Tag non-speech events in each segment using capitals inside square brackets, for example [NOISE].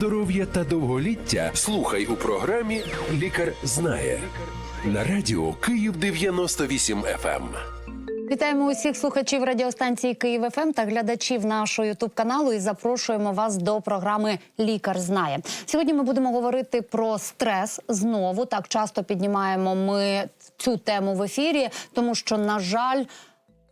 Здоров'я та довголіття слухай у програмі Лікар знає на радіо Київ 98 FM. Вітаємо усіх слухачів радіостанції Київ ФМ та глядачів нашого Ютуб каналу і запрошуємо вас до програми Лікар знає. Сьогодні ми будемо говорити про стрес знову. Так часто піднімаємо ми цю тему в ефірі, тому що, на жаль.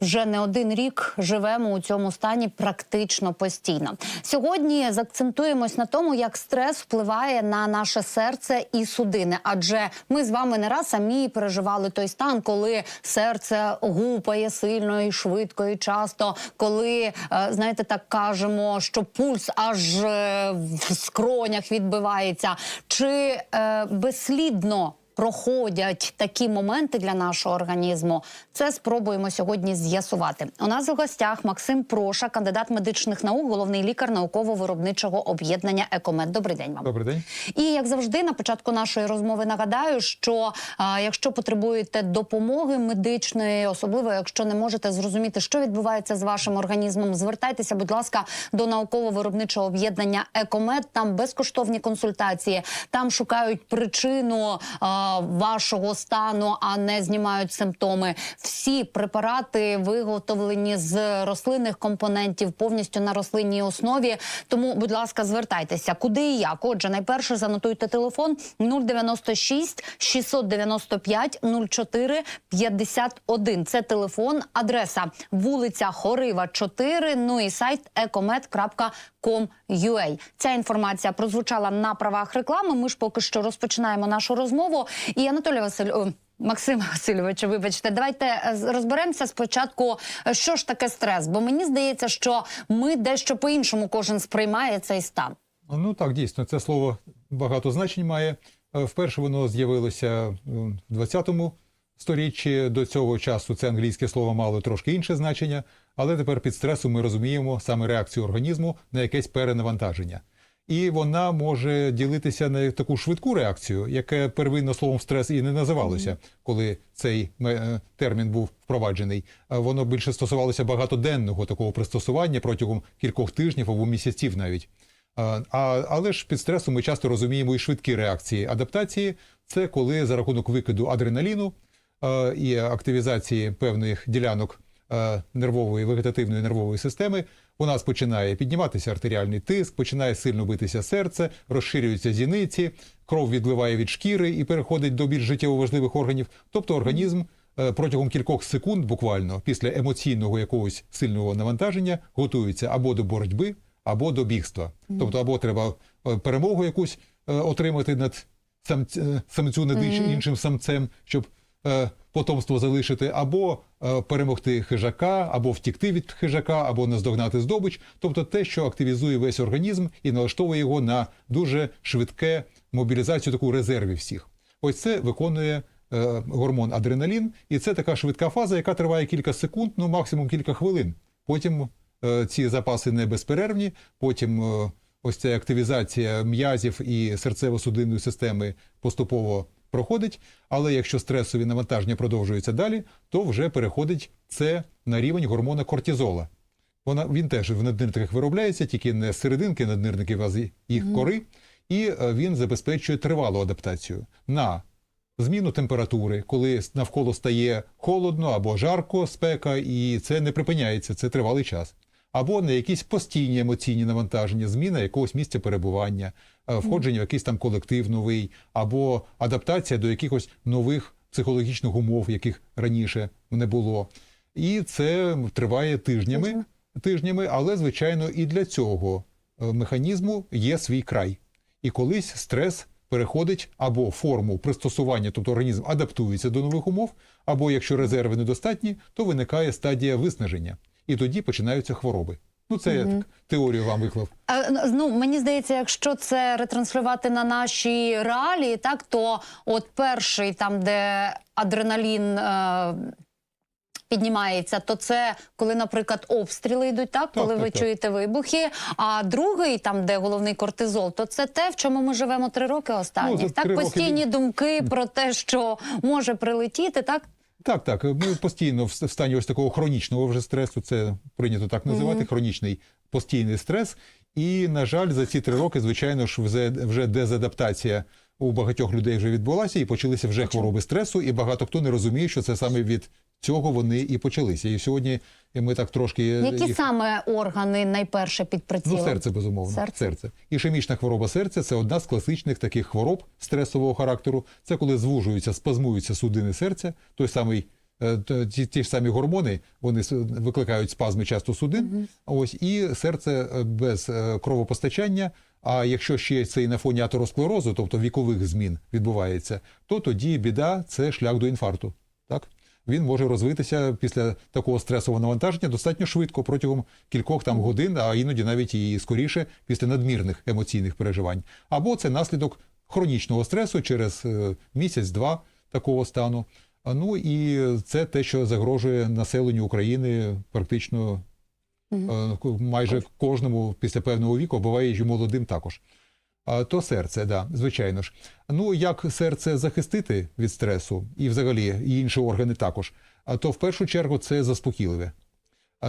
Вже не один рік живемо у цьому стані практично постійно. Сьогодні заакцентуємось на тому, як стрес впливає на наше серце і судини. Адже ми з вами не раз самі переживали той стан, коли серце гупає сильно і швидко і часто, коли е, знаєте, так кажемо, що пульс аж е, в скронях відбивається, чи е, безслідно проходять такі моменти для нашого організму. Це спробуємо сьогодні з'ясувати. У нас у гостях Максим Проша, кандидат медичних наук, головний лікар науково-виробничого об'єднання Екомед. Добрий день вам. Добрий день. І як завжди, на початку нашої розмови нагадаю, що а, якщо потребуєте допомоги медичної, особливо якщо не можете зрозуміти, що відбувається з вашим організмом, звертайтеся, будь ласка, до науково-виробничого об'єднання Екомед. Там безкоштовні консультації, там шукають причину а, вашого стану, а не знімають симптоми. Всі препарати виготовлені з рослинних компонентів, повністю на рослинній основі. Тому, будь ласка, звертайтеся, куди і як. Отже, найперше занотуйте телефон 096 695 04 51. Це телефон, адреса вулиця Хорива, 4, ну і сайт ecomed.com.ua. Ця інформація прозвучала на правах реклами. Ми ж поки що розпочинаємо нашу розмову. І Анатолій Василь. о, Максим Васильович, вибачте, давайте е, розберемося спочатку, е, що ж таке стрес, бо мені здається, що ми дещо по-іншому кожен сприймає цей стан. Ну так, дійсно, це слово багато значень має. Е, Вперше воно з'явилося в 20 сторіччі. До цього часу це англійське слово мало трошки інше значення, але тепер під стресом ми розуміємо саме реакцію організму на якесь перенавантаження. І вона може ділитися на таку швидку реакцію, яке первинно словом стрес і не називалося, коли цей е, термін був впроваджений. Воно більше стосувалося багатоденного такого пристосування протягом кількох тижнів або місяців навіть. А, а, але ж під стресом ми часто розуміємо і швидкі реакції адаптації. Це коли за рахунок викиду адреналіну е, і активізації певних ділянок е, нервової вегетативної нервової системи у нас починає підніматися артеріальний тиск, починає сильно битися серце, розширюються зіниці, кров відливає від шкіри і переходить до більш життєво важливих органів. Тобто організм е, протягом кількох секунд, буквально після емоційного якогось сильного навантаження, готується або до боротьби, або до бігства. Тобто, або треба е, перемогу якусь е, отримати над самцю над іншим самцем, щоб потомство залишити, або е, перемогти хижака, або втікти від хижака, або наздогнати здобич. Тобто те, що активізує весь організм і налаштовує його на дуже швидке мобілізацію таку резервів всіх. Ось це виконує е, гормон адреналін, і це така швидка фаза, яка триває кілька секунд, ну максимум кілька хвилин. Потім е, ці запаси не безперервні, потім е, ось ця активізація м'язів і серцево-судинної системи поступово проходить. Але якщо стресові навантаження продовжуються далі, то вже переходить це на рівень гормона кортизола. Вона він теж в наднирниках виробляється, тільки не з серединки наднирників, а з їх кори, і е, він забезпечує тривалу адаптацію на зміну температури, коли навколо стає холодно або жарко, спека, і це не припиняється, це тривалий час. Або на якісь постійні емоційні навантаження, зміна якогось місця перебування, е, входження в якийсь там колектив новий, або адаптація до якихось нових психологічних умов, яких раніше не було. І це триває тижнями, тижнями, але звичайно і для цього е, механізму є свій край. І колись стрес переходить або форму пристосування, тобто організм адаптується до нових умов, або якщо резерви недостатні, то виникає стадія виснаження. І тоді починаються хвороби. Ну, це я так теорію вам виклав. А, ну мені здається, якщо це ретранслювати на наші реалії, так то от перший, там де адреналін. Е- Піднімається, то це коли, наприклад, обстріли йдуть, так коли так, ви так. чуєте вибухи. А другий, там де головний кортизол, то це те, в чому ми живемо три роки останні. Ну, так три роки постійні думки про те, що може прилетіти, так Так, так. Ми постійно в стані ось такого хронічного вже стресу. Це прийнято так називати. Хронічний постійний стрес. І, на жаль, за ці три роки, звичайно ж, вже, вже дезадаптація у багатьох людей вже відбулася, і почалися вже хвороби стресу. І багато хто не розуміє, що це саме від цього вони і почалися. І сьогодні ми так трошки Які їх- саме органи найперше під прицілом? Ну, серце, безумовно. Серце? Ішемічна хвороба серця це одна з класичних таких хвороб стресового характеру. Це коли звужуються, спазмуються судини серця, той самий. е, Ті, ті ж самі гормони вони викликають спазми часто судин. Ось і серце е, без е, кровопостачання. А якщо ще це і на фоні атеросклерозу, тобто вікових змін відбувається, то тоді біда це шлях до інфаркту. Так він може розвитися після такого стресового навантаження достатньо швидко протягом кількох там годин, а іноді навіть і скоріше після надмірних емоційних переживань. Або це наслідок хронічного стресу через е, місяць-два такого стану. Ну і це те, що загрожує населенню України практично е, майже кожному після певного віку, буває і молодим також. То серце, да, звичайно ж. Ну як серце захистити від стресу, і взагалі і інші органи також. То в першу чергу це заспокійливе.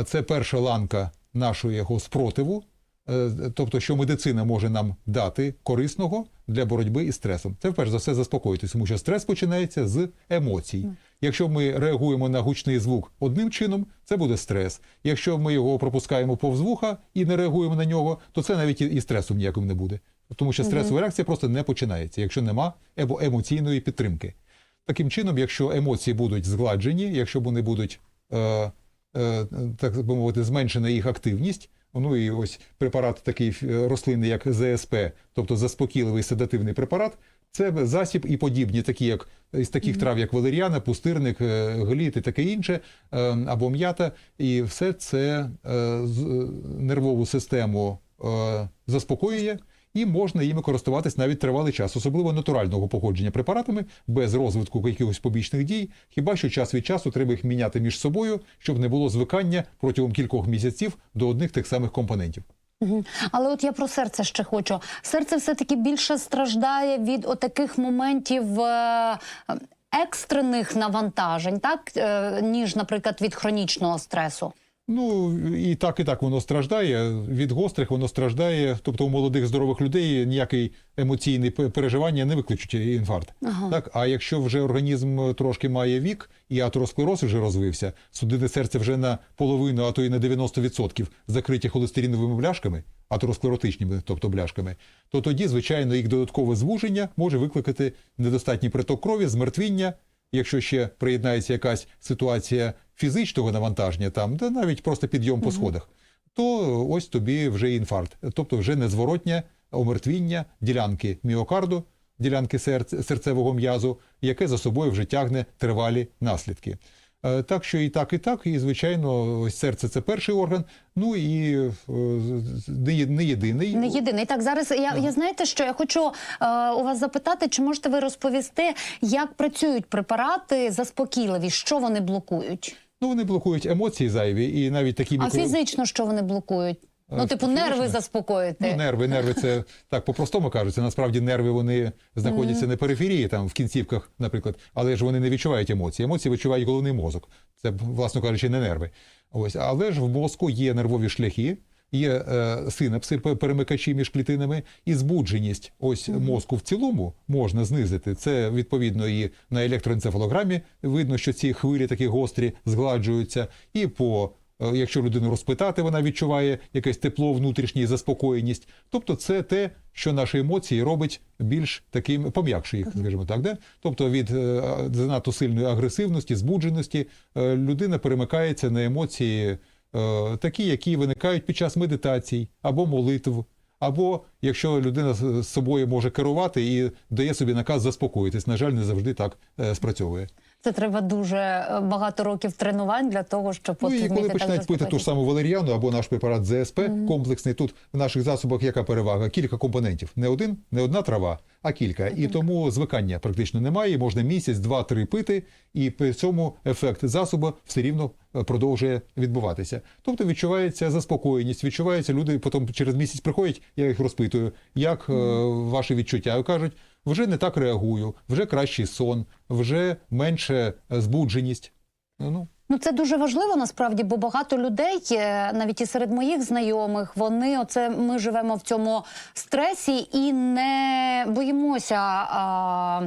Це перша ланка нашого його спротиву, е, тобто, що медицина може нам дати корисного для боротьби із стресом. Це перш за все заспокоїтись, тому що стрес починається з емоцій. Якщо ми реагуємо на гучний звук одним чином, це буде стрес. Якщо ми його пропускаємо повз вуха і не реагуємо на нього, то це навіть і- стресом ніяким не буде. Тому що стресова реакція просто не починається, якщо нема або емоційної підтримки. Таким чином, якщо емоції будуть згладжені, якщо вони будуть, е, е, так би мовити, зменшена їх активність. Ну і ось препарат такий е, рослинний, як ЗСП, тобто заспокійливий седативний препарат, це засіб і подібні, такі як із таких трав, як валеріана, пустирник, е, гліт і таке інше, е, або м'ята. І все це е, нервову систему заспокоює. І можна їми користуватись навіть тривалий час, особливо натурального походження препаратами, без розвитку якихось побічних дій. Хіба що час від часу треба їх міняти між собою, щоб не було звикання протягом кількох місяців до одних тих самих компонентів. Але от я про серце ще хочу. Серце все-таки більше страждає від отаких моментів. е, Екстрених навантажень, так е, ніж, наприклад, від хронічного стресу. Ну і так, і так воно страждає. Від гострих воно страждає. Тобто у молодих здорових людей ніякий емоційний переживання не викличуть інфаркт. Так, а якщо вже організм трошки має вік і атеросклероз вже розвився, судини серця вже на половину, а то і на 90% закриті холестериновими бляшками, атеросклеротичними, тобто бляшками, то тоді, звичайно, їх додаткове звуження може викликати недостатній приток крові, змертвіння. Якщо ще приєднається якась ситуація фізичного навантаження, там, де навіть просто підйом по сходах, то ось тобі вже інфаркт, тобто вже незворотнє омертвіння ділянки міокарду, ділянки серця, серцевого м'язу, яке за собою вже тягне тривалі наслідки. Е, Так що і так, і так, і звичайно, ось серце це перший орган. Ну і е, не не єдиний. Не єдиний. Так, зараз я, я знаєте, що я хочу е, у вас запитати, чи можете ви розповісти, як працюють препарати заспокійливі, що вони блокують? Ну вони блокують емоції зайві, і навіть такі А мікро... фізично що вони блокують? Ну, типу, нерви заспокоїти. Ну, нерви, нерви це так по-простому кажуться. Насправді нерви вони знаходяться на периферії, там в кінцівках, наприклад, але ж вони не відчувають емоції. Емоції відчуває головний мозок. Це, власно кажучи, не нерви. Ось, але ж в мозку є нервові шляхи. Є е, синапси, перемикачі між клітинами, і збудженість ось мозку в цілому можна знизити. Це відповідно і на електроенцефалограмі видно, що ці хвилі такі гострі згладжуються, і по Е, Якщо людину розпитати, вона відчуває якесь тепло, внутрішнє заспокоєність. Тобто, це те, що наші емоції робить більш таким пом'якшує їх, скажімо так. Де? Тобто від е, занадто сильної агресивності, збудженості людина перемикається на емоції, такі, які виникають під час медитацій або молитв. Або якщо людина з собою може керувати і дає собі наказ заспокоїтись, на жаль, не завжди так е, спрацьовує. Це треба дуже е, багато років тренувань для того, щоб Ну і коли починають пити ту ж саму валеріану або наш препарат ЗСП комплексний, тут в наших засобах яка перевага? Кілька компонентів. Не один, не одна трава, а кілька. І тому звикання практично немає. Можна місяць, два-три пити, і при цьому ефект засобу все рівно е, продовжує відбуватися. Тобто відчувається заспокоєність, відчувається люди потім через місяць приходять, я їх розпитую, як е, ваші відчуття. І кажуть, вже не так реагую, вже кращий сон, вже менше е, збудженість. Ну, Ну, це дуже важливо насправді, бо багато людей, е, навіть і серед моїх знайомих, вони оце ми живемо в цьому стресі і не боїмося. А...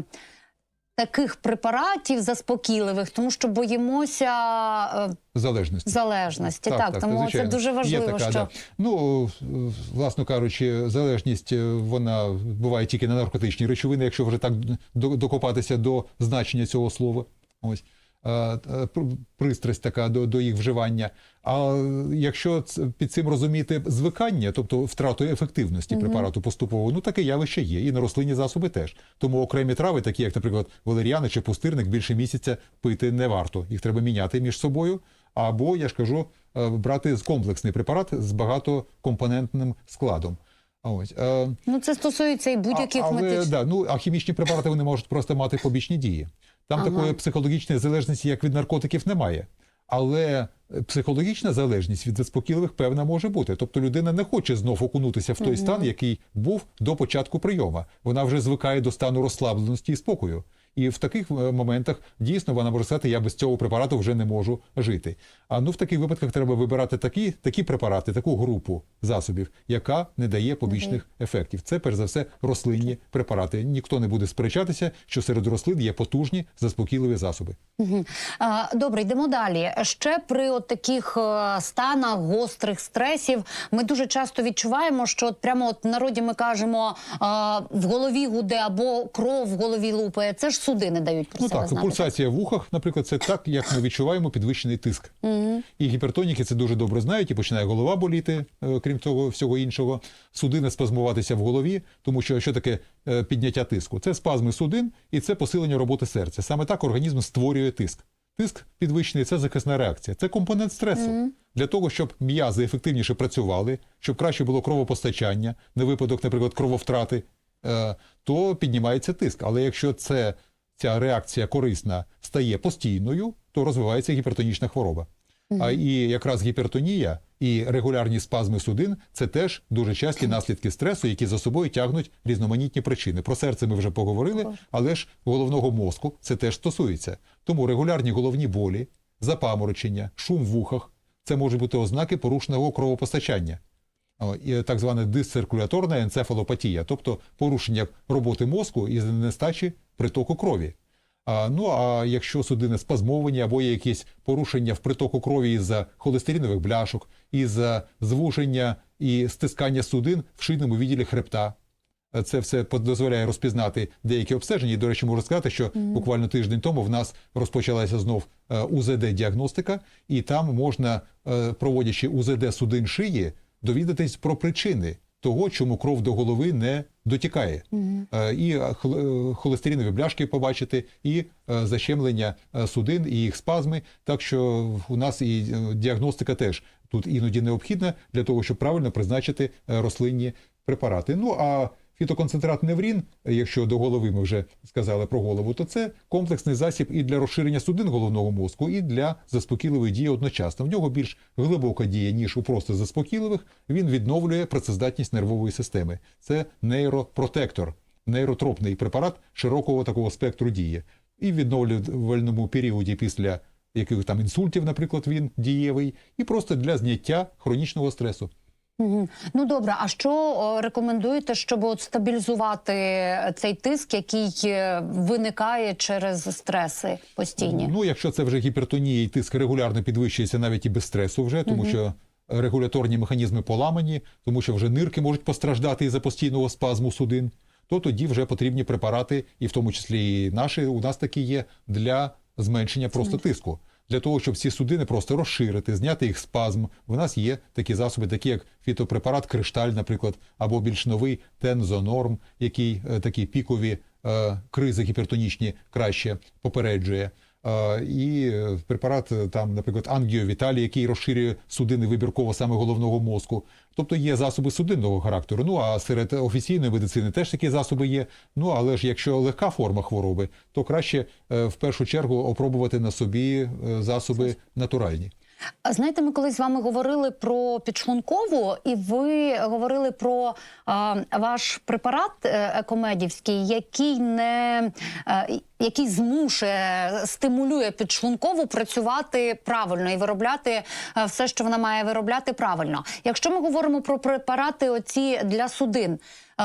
Таких препаратів заспокійливих, тому що боїмося е, залежності. залежності. Так, тому це дуже дуже Є важливо. така, що да. Ну, власно кажучи, залежність е, вона буває тільки на наркотичні речовини, якщо вже так докопатися до значення цього слова. Ось. Е, е, пр- Пристрасть така до, до їх вживання. А якщо під цим розуміти звикання, тобто втрату ефективності препарату поступово, ну таке явище є, і на рослинні засоби теж. Тому окремі трави, такі як, наприклад, валеріани чи пустирник, більше місяця пити не варто. Їх треба міняти між собою. Або, я ж кажу, е, брати комплексний препарат з багатокомпонентним складом. А Ось. ну це стосується і будь-яких медичних. да, ну, а хімічні препарати вони можуть просто мати побічні дії. Там Ага. такої психологічної залежності, як від наркотиків, немає. Але психологічна залежність від заспокійливих певна може бути. Тобто людина не хоче знов окунутися в той стан, який був до початку прийому. Вона вже звикає до стану розслабленості і спокою. І в таких е, моментах дійсно вона може сказати, я без цього препарату вже не можу жити. А ну в таких випадках треба вибирати такі, такі препарати, таку групу засобів, яка не дає побічних ефектів. Це перш за все рослинні препарати. Ніхто не буде сперечатися, що серед рослин є потужні заспокійливі засоби. А, Добре, йдемо далі. Ще при от таких е, станах гострих стресів ми дуже часто відчуваємо, що от прямо от в народі ми кажемо а, в голові гуде або кров в голові лупає. Це ж судини дають про Ну себе так, знати. пульсація в вухах, наприклад, це так, як ми відчуваємо підвищений тиск. І гіпертоніки це дуже добре знають, і починає голова боліти, е, крім того всього іншого. Судини спазмуватися в голові, тому що що таке е, підняття тиску? Це спазми судин і це посилення роботи серця. Саме так організм створює тиск. Тиск підвищений це захисна реакція. Це компонент стресу. Для того, щоб м'язи ефективніше працювали, щоб краще було кровопостачання, на випадок, наприклад, крововтрати, е, то піднімається тиск. Але якщо це ця реакція корисна стає постійною, то розвивається гіпертонічна хвороба. А і якраз гіпертонія і регулярні спазми судин це теж дуже часті наслідки стресу, які за собою тягнуть різноманітні причини. Про серце ми вже поговорили, але ж головного мозку це теж стосується. Тому регулярні головні болі, запаморочення, шум в вухах це можуть бути ознаки порушеного кровопостачання. Так звана дисциркуляторна енцефалопатія, тобто порушення роботи мозку із нестачі притоку крові. А, ну а якщо судини спазмовані або є якісь порушення в притоку крові із-за холестеринових бляшок, із-за звуження і стискання судин в шийному відділі хребта, це все дозволяє розпізнати деякі обстеження. І, до речі, можу сказати, що буквально тиждень тому в нас розпочалася знов е, УЗД-діагностика, і там можна, е, проводячи УЗД судин шиї, довідатись про причини того, чому кров до голови не дотікає. Е, І е, холестеринові бляшки побачити, і е, защемлення судин, і їх спазми. Так що у нас і діагностика теж тут іноді необхідна для того, щоб правильно призначити рослинні препарати. Ну а фітоконцентрат неврін, якщо до голови ми вже сказали про голову, то це комплексний засіб і для розширення судин головного мозку, і для заспокійливої дії одночасно. В нього більш глибока дія, ніж у просто заспокійливих. Він відновлює працездатність нервової системи. Це нейропротектор, нейротропний препарат широкого такого спектру дії. І в відновлювальному періоді після яких там інсультів, наприклад, він дієвий, і просто для зняття хронічного стресу. Ну добре, а що рекомендуєте, щоб от стабілізувати цей тиск, який е, виникає через стреси постійні? Ну, якщо це вже гіпертонія і тиск регулярно підвищується навіть і без стресу, вже тому що регуляторні механізми поламані, тому що вже нирки можуть постраждати із-за постійного спазму судин, то тоді вже потрібні препарати, і в тому числі і наші у нас такі є для зменшення просто тиску. Для того, щоб ці судини просто розширити, зняти їх спазм. В нас є такі засоби, такі як фітопрепарат Кришталь, наприклад, або більш новий Тензонорм, який е, такі пікові е, кризи гіпертонічні краще попереджує. І е, препарат е, там, наприклад, ангіовіталі, який розширює судини вибірково саме головного мозку. Тобто є засоби судинного характеру. Ну а серед офіційної медицини теж такі засоби є. Ну але ж якщо легка форма хвороби, то краще е, в першу чергу опробувати на собі засоби натуральні. Знаєте, ми колись з вами говорили про підшлункову, і ви говорили про а, ваш препарат екомедівський, який не який змушує, стимулює підшлункову працювати правильно і виробляти е, все, що вона має виробляти правильно. Якщо ми говоримо про препарати, оці для судин. е,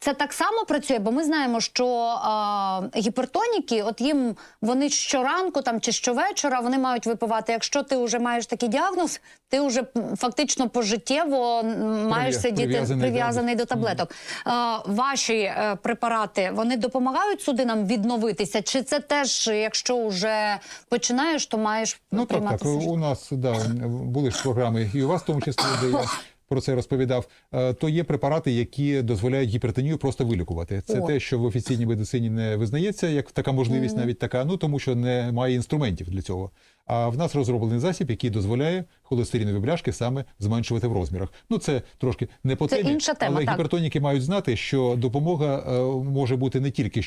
Це так само працює, бо ми знаємо, що а, гіпертоніки, от їм вони щоранку там чи щовечора вони мають випивати. Якщо ти вже маєш такий діагноз, ти вже фактично пожиттєво маєш Прив'я- сидіти прив'язаний, прив'язаний до таблеток. А, ваші е, препарати вони допомагають судинам відновитися? Чи це теж, якщо вже починаєш, то маєш Ну так, приймати так. У нас да, були ж програми, і у вас в тому числі, де я [LAUGHS] про це розповідав. Е, То є препарати, які дозволяють гіпертонію просто вилікувати. Це О. те, що в офіційній медицині не визнається, як така можливість, навіть така, ну тому що немає інструментів для цього. А в нас розроблений засіб, який дозволяє холестеринові бляшки саме зменшувати в розмірах. Ну це трошки не по темі, інша тема, але так. гіпертоніки мають знати, що допомога е, може бути не тільки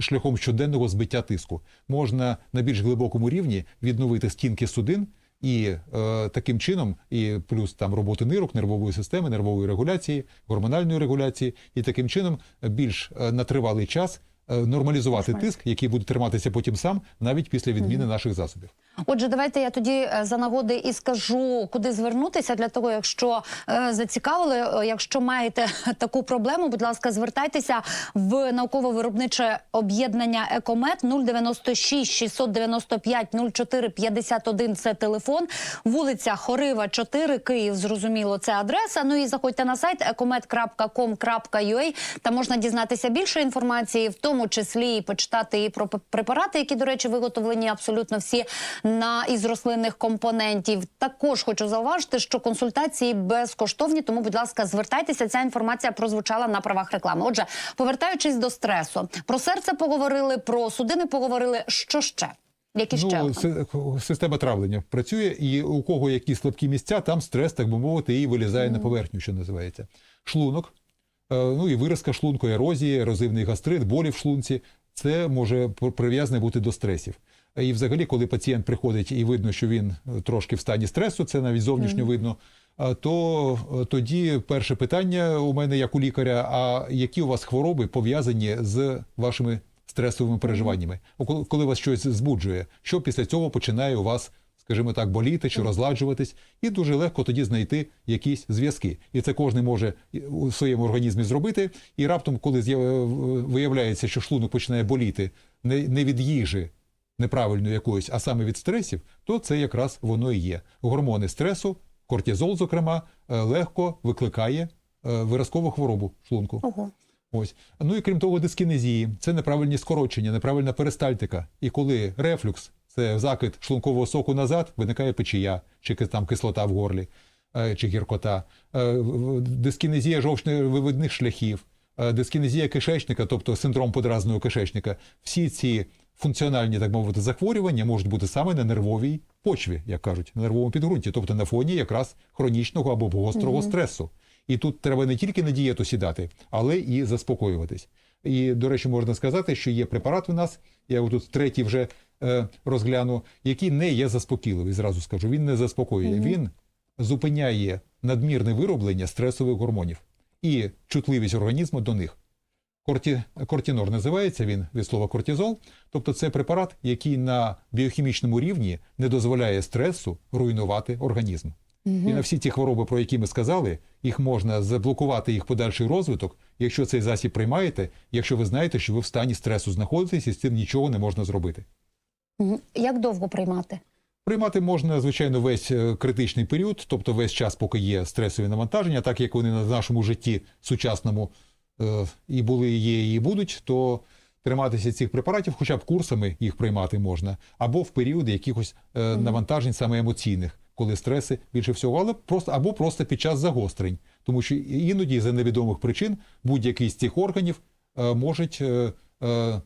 шляхом щоденного збиття тиску. Можна на більш глибокому рівні відновити стінки судин. І е, таким чином, і плюс там роботи нирок, нервової системи, нервової регуляції, гормональної регуляції, і таким чином більш е, на тривалий час е, нормалізувати тиск, який буде триматися потім сам, навіть після відміни наших засобів. Отже, давайте я тоді е, за нагоди і скажу, куди звернутися для того, якщо е, зацікавили, е, якщо маєте [LAUGHS] таку проблему, будь ласка, звертайтеся в науково-виробниче об'єднання Екомет 096 695 04 51 – Це телефон, вулиця Хорива, 4, Київ. Зрозуміло, це адреса. Ну і заходьте на сайт ecomed.com.ua, Там можна дізнатися більше інформації, в тому числі і почитати і про препарати, які, до речі, виготовлені абсолютно всі на із рослинних компонентів. Також хочу зауважити, що консультації безкоштовні, тому, будь ласка, звертайтеся. Ця інформація прозвучала на правах реклами. Отже, повертаючись до стресу, про серце поговорили, про судини поговорили. Що ще? Які ще? Ну, си- система травлення працює, і у кого які слабкі місця, там стрес, так би мовити, і вилізає на поверхню, що називається. Шлунок, е, ну і виразка шлунку, ерозії, ерозивний гастрит, болі в шлунці. Це може пр- прив'язане бути до стресів. І взагалі, коли пацієнт приходить і видно, що він е, трошки в стані стресу, це навіть зовнішньо видно. То е, тоді перше питання у мене, як у лікаря: а які у вас хвороби пов'язані з вашими стресовими переживаннями? Коли- вас щось збуджує, що після цього починає у вас, скажімо так, боліти чи розладжуватись, і дуже легко тоді знайти якісь зв'язки. І це кожен може у своєму організмі зробити. І раптом, коли з'яв- виявляється, що шлунок починає боліти не від їжі, неправильної якоїсь, а саме від стресів, то це якраз воно і є. Гормони стресу, кортизол, зокрема, е, легко викликає е, виразкову хворобу шлунку. Ого. Ось. Ну і крім того, дискінезії це неправильні скорочення, неправильна перистальтика. І коли рефлюкс, це закид шлункового соку назад, виникає печія, чи там кислота в горлі, е, чи гіркота, дискінезія жовчно-вивідних шляхів, дискінезія кишечника, тобто синдром подразного кишечника. Всі ці функціональні, так мовити, захворювання можуть бути саме на нервовій почві, як кажуть, на нервовому підґрунті, тобто на фоні якраз хронічного або гострого стресу. І тут треба не тільки на дієту сідати, але і заспокоюватись. І, до речі, можна сказати, що є препарат у нас, я тут третій вже е, розгляну, який не є заспокійливий, зразу скажу. Він не заспокоює. Він зупиняє надмірне вироблення стресових гормонів і чутливість організму до них. Корті, кортінор називається він від слова кортизол, тобто це препарат, який на біохімічному рівні не дозволяє стресу руйнувати організм. І на всі ті хвороби, про які ми сказали, їх можна заблокувати їх подальший розвиток, якщо цей засіб приймаєте, якщо ви знаєте, що ви в стані стресу знаходитесь і з цим нічого не можна зробити. Як довго приймати? Приймати можна, звичайно, весь е, критичний період, тобто весь час, поки є стресові навантаження, так як вони на нашому житті сучасному і були, є, і будуть, то триматися цих препаратів, хоча б курсами їх приймати можна, або в періоди якихось е, навантажень саме емоційних, коли стреси більше всього, але просто або просто під час загострень, тому що іноді за невідомих причин будь-який з цих органів е, можуть е, е, е,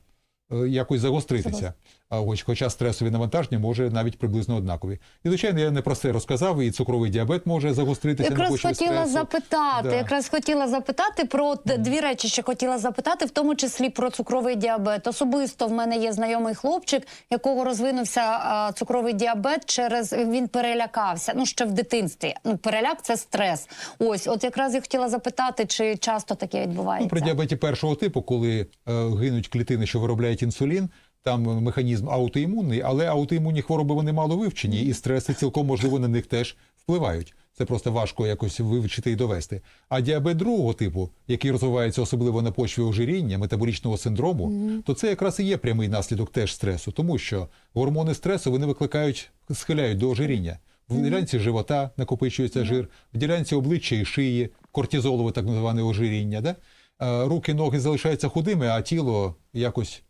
якось загостритися. Ось, хоча стресові навантаження може навіть приблизно однакові. І звичайно, я не про це розказав, і цукровий діабет може загостритися на Якраз почві хотіла стресу. запитати, Да. якраз хотіла запитати про д- дві речі, ще хотіла запитати, в тому числі про цукровий діабет. Особисто в мене є знайомий хлопчик, якого розвинувся а, цукровий діабет через він перелякався. Ну ще в дитинстві. Ну переляк це стрес. Ось, от якраз я хотіла запитати, чи часто таке відбувається. Ну, при діабеті першого типу, коли е, гинуть клітини, що виробляють інсулін, там механізм аутоімунний, але аутоімунні хвороби вони мало вивчені, і стреси цілком можливо на них теж впливають. Це просто важко якось вивчити і довести. А діабет другого типу, який розвивається особливо на почві ожиріння, метаболічного синдрому, то це якраз і є прямий наслідок теж стресу, тому що гормони стресу вони викликають, схиляють до ожиріння. В ділянці живота накопичується жир, в ділянці обличчя і шиї, кортизолове так зване ожиріння. Да? Е, Руки, ноги залишаються худими, а тіло якось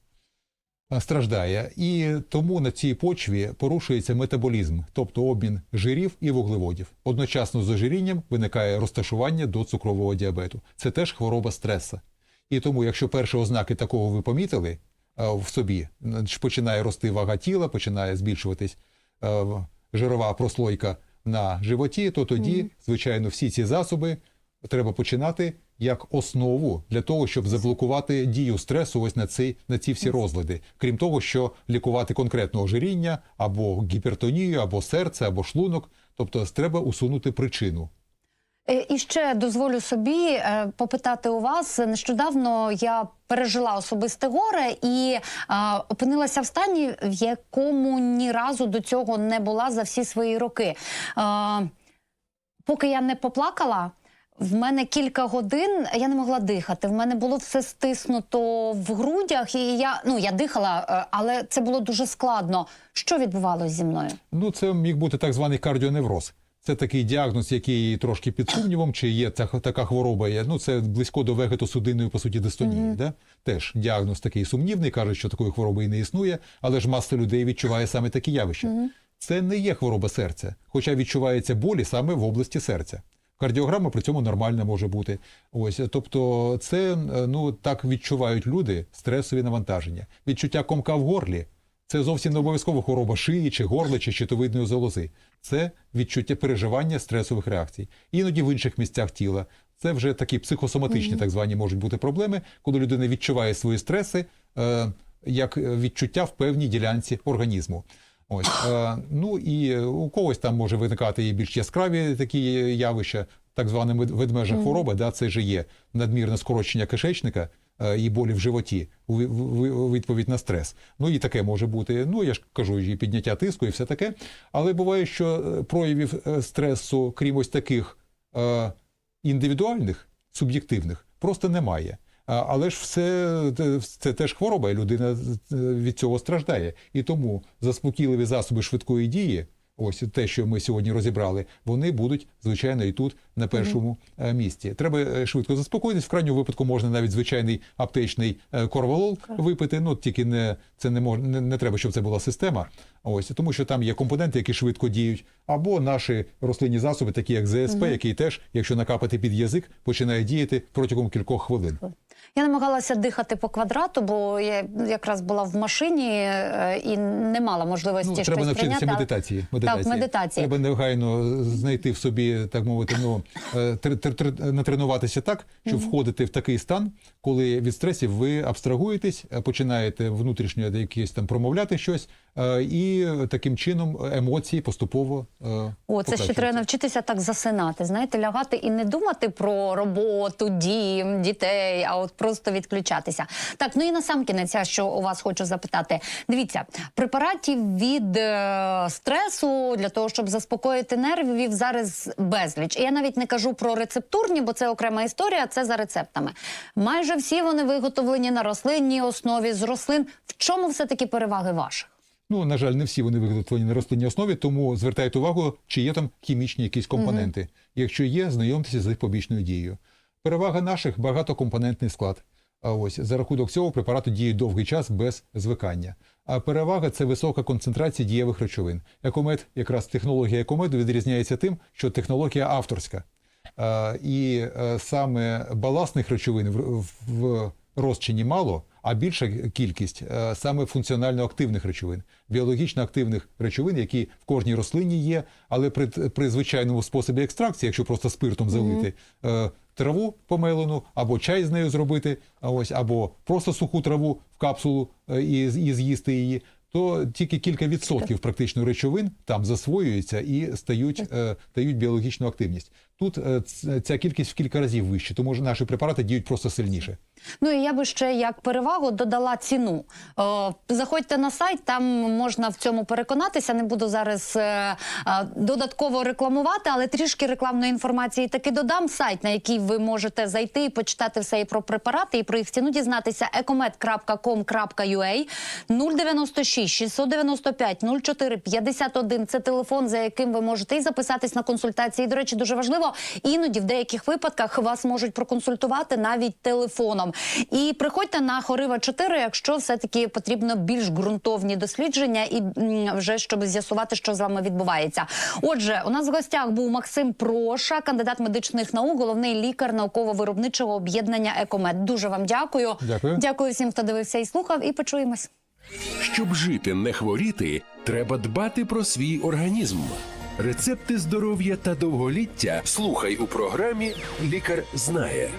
страждає. І тому на цій почві порушується метаболізм, тобто обмін жирів і вуглеводів. Одночасно з ожирінням виникає розташування до цукрового діабету. Це теж хвороба стреса. І тому, якщо перші ознаки такого ви помітили е, в собі, починає рости вага тіла, починає збільшуватись е, жирова прослойка на животі, то тоді, звичайно, всі ці засоби треба починати як основу для того, щоб заблокувати дію стресу ось на ці, на ці всі розлади. Крім того, що лікувати конкретно ожиріння або гіпертонію, або серце, або шлунок. Тобто треба усунути причину. Е, І ще дозволю собі е, попитати у вас. Нещодавно я пережила особисте горе і а, опинилася в стані, в якому ні разу до цього не була за всі свої роки. А, поки я не поплакала. В мене кілька годин я не могла дихати. В мене було все стиснуто в грудях, і я ну я дихала, е, але це було дуже складно. Що відбувалося зі мною? Ну, це міг бути так званий кардіоневроз. Це такий діагноз, який трошки під сумнівом, чи є ця, така хвороба. Є. Ну, це близько до вегетосудинної, по суті, дистонії. Да? Теж діагноз такий сумнівний, кажуть, що такої хвороби і не існує, але ж маса людей відчуває саме такі явища. Це не є хвороба серця, хоча відчувається болі саме в області серця. Кардіограма при цьому нормальна може бути. Ось, тобто, це ну так відчувають люди стресові навантаження. Відчуття комка в горлі це зовсім не обов'язково хвороба шиї, чи горла, чи щитовидної залози. Це відчуття переживання стресових реакцій. Іноді в інших місцях тіла. Це вже такі психосоматичні, так звані можуть бути проблеми, коли людина відчуває свої стреси е, як відчуття в певній ділянці організму. Ось е, ну і у когось там може виникати і більш яскраві такі явища, так звана ведмежа хвороба. Да, це ж є надмірне скорочення кишечника е, і болі в животі у відповідь на стрес. Ну і таке може бути. Ну я ж кажу, і підняття тиску, і все таке. Але буває, що е, проявів е, стресу, крім ось таких е, індивідуальних, суб'єктивних, просто немає. Але ж все це теж хвороба, і людина е, від цього страждає. І тому заспокійливі засоби швидкої дії, ось те, що ми сьогодні розібрали, вони будуть звичайно і тут на першому е, місці. Треба е, швидко заспокоїтись. В крайньому випадку можна навіть звичайний аптечний корвалол випити. Ну тільки не це не мож, не, не треба, щоб це була система. Ось тому, що там є компоненти, які швидко діють, або наші рослинні засоби, такі як ЗСП, який теж, якщо накапати під язик, починає діяти протягом кількох хвилин. Я намагалася дихати по квадрату, бо я якраз була в машині е, і не мала можливості Ну, щось треба навчитися прийняти. медитації. медитації. Так, медитації. Треба негайно знайти в собі, так мовити, ну е, тр- тр- тр- натренуватися так, щоб входити в такий стан, коли від стресів ви абстрагуєтесь, е, починаєте внутрішньо якісь там промовляти щось, і таким чином емоції поступово. е, О, це ще треба навчитися так засинати. Знаєте, лягати і не думати про роботу, дім, дітей, а от просто відключатися. Так, ну і на сам кінець, я що у вас хочу запитати. Дивіться, препаратів від е, стресу для того, щоб заспокоїти нервів, зараз безліч. І я навіть не кажу про рецептурні, бо це окрема історія. Це за рецептами. Майже всі вони виготовлені на рослинній основі з рослин. В чому все таки переваги ваших? Ну, на жаль, не всі вони виготовлені на рослинній основі, тому звертайте увагу, чи є там хімічні якісь компоненти. Якщо є, знайомтеся з їх побічною дією. Перевага наших багатокомпонентний склад. А ось за рахунок цього препарати діють довгий час без звикання. А перевага це висока концентрація дієвих речовин. Екомет, якраз технологія екомеду відрізняється тим, що технологія авторська. А, і е, саме баласних речовин в, в розчині мало, а більша кількість е, саме функціонально активних речовин, біологічно активних речовин, які в кожній рослині є, але при, при звичайному способі екстракції, якщо просто спиртом залити. е, Траву помелену, або чай з нею зробити, ось або просто суху траву в капсулу е, і, і з'їсти її, то тільки кілька відсотків практично речовин там засвоюються і стають, е, дають біологічну активність. Тут е, ця кількість в кілька разів вища, тому що наші препарати діють просто сильніше. Ну і я би ще як перевагу додала ціну. О, заходьте на сайт, там можна в цьому переконатися. Не буду зараз е, е, додатково рекламувати, але трішки рекламної інформації таки додам. Сайт, на який ви можете зайти і почитати все і про препарати, і про їх ціну дізнатися ecomed.com.ua 096 695 04 51. Це телефон, за яким ви можете і записатись на консультації. До речі, дуже важливо. Іноді в деяких випадках вас можуть проконсультувати навіть телефоном. І приходьте на Хорива 4, якщо все таки потрібно більш ґрунтовні дослідження, і вже щоб з'ясувати, що з вами відбувається. Отже, у нас в гостях був Максим Проша, кандидат медичних наук, головний лікар науково-виробничого об'єднання Екомед. Дуже вам дякую. Дякую. Дякую всім, хто дивився і слухав. І почуємось. Щоб жити, не хворіти, треба дбати про свій організм. Рецепти здоров'я та довголіття слухай у програмі Лікар знає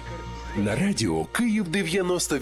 на радіо Київ 98.